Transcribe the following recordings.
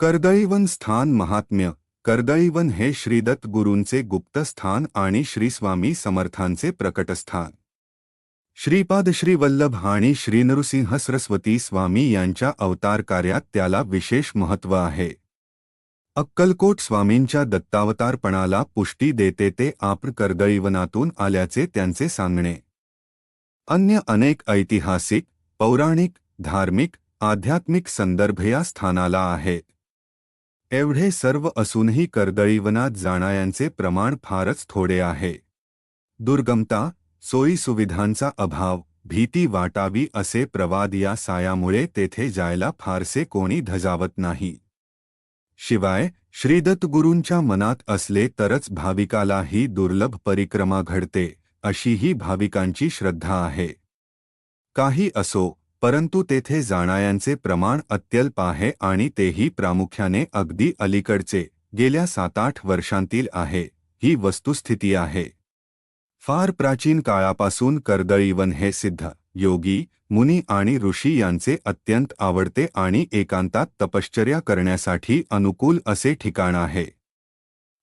कर्दळीवन स्थान महात्म्य कर्दळीवन हे श्रीदत्त गुरूंचे गुप्त स्थान आणि श्रीस्वामी समर्थांचे प्रकटस्थान. श्रीपाद श्री वल्लभ आणि श्रीनृसिंह सरस्वती स्वामी यांच्या अवतार कार्यात त्याला विशेष महत्त्व आहे. अक्कलकोट स्वामींच्या दत्तावतारपणाला पुष्टी देते ते आपण कर्दळीवनातून आल्याचे त्यांचे सांगणे. अन्य अनेक ऐतिहासिक पौराणिक धार्मिक आध्यात्मिक संदर्भ या स्थानाला आहेत एवढे सर्व असूनही कर्दळीवनात जाणाऱ्यांचे प्रमाण फारच थोडे आहे. दुर्गमता सोयीसुविधांचा अभाव भीती वाटावी असे प्रवाद या सायामुळे तेथे जायला फारसे कोणी धजावत नाही. शिवाय श्रीदत्तगुरूंच्या मनात असले तरच भाविकाला ही दुर्लभ परिक्रमा घडते अशी ही भाविकांची श्रद्धा आहे. काही असो परंतु तेथे जाणायांचे प्रमाण अत्यल्प आहे आणि तेही प्रामुख्याने अगदी अलीकडचे. गेल्या सात आठ वर्षांतील आहे. ही वस्तुस्थिती आहे. फार प्राचीन काळापासून कर्दळीवन हे सिद्ध योगी मुनी आणि ऋषी यांचे अत्यंत आवडते आणि एकांतात तपश्चर्या करण्यासाठी अनुकूल असे ठिकाण आहे.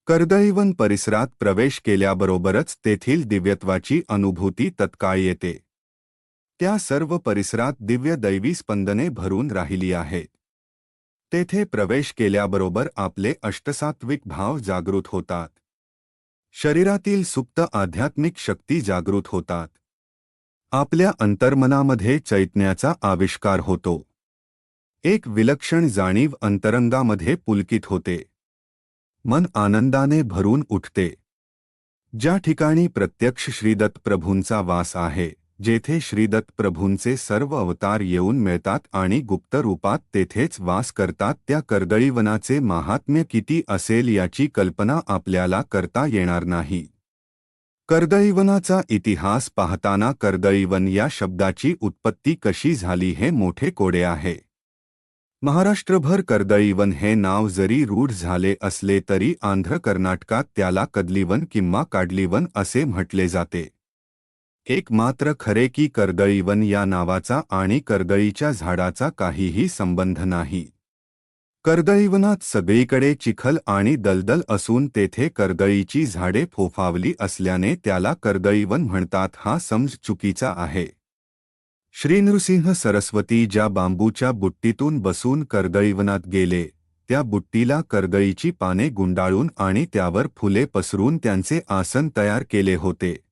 कर्दळीवन परिसरात प्रवेश केल्याबरोबरच तेथील दिव्यत्वाची अनुभूती तत्काळ येते. त्या सर्व परिसरात दिव्य दैवी स्पंदने भरून राहिली आहेत तेथे प्रवेश केल्याबरोबर आपले अष्टसात्विक भाव जागृत होतात. शरीरातील सुप्त आध्यात्मिक शक्ती जागृत होतात. आपल्या अंतर्मनामध्ये चैतन्याचा आविष्कार होतो. एक विलक्षण जाणीव अंतरंगामध्ये पुलकित होते. मन आनंदाने भरून उठते. ज्या ठिकाणी प्रत्यक्ष श्रीदत्त प्रभूंचा वास आहे जेथे श्रीदत्त प्रभूंचे सर्व अवतार येऊन मिळतात आणि गुप्त रूपात तेथेच वास करतात त्या कर्दळीवनाचे महात्म्य किती असेल याची कल्पना आपल्याला करता येणार नाही. कर्दळीवनाचा इतिहास पाहताना कर्दळीवन या शब्दाची उत्पत्ती कशी झाली हे मोठे कोडे आहे. महाराष्ट्रभर कर्दळीवन हे नाव जरी रूढ झाले असले तरी आंध्र कर्नाटकात त्याला कदलीवन किंवा काडलीवन असे म्हटले जाते. एक मात्र खरे की करगळीवन या नावाचा आणि करगळीच्या झाडाचा काहीही संबंध नाही. करगळीवनात सगळीकडे चिखल आणि दलदल असून तेथे करगळीची झाडे फोफावली असल्याने त्याला करगळीवन म्हणतात हा समज चुकीचा आहे. श्रीनृसिंह सरस्वती ज्या बांबूच्या बुट्टीतून बसून करगळीवनात गेले त्या बुट्टीला करगळीची पाने गुंडाळून आणि त्यावर फुले पसरून त्यांचे आसन तयार केले होते.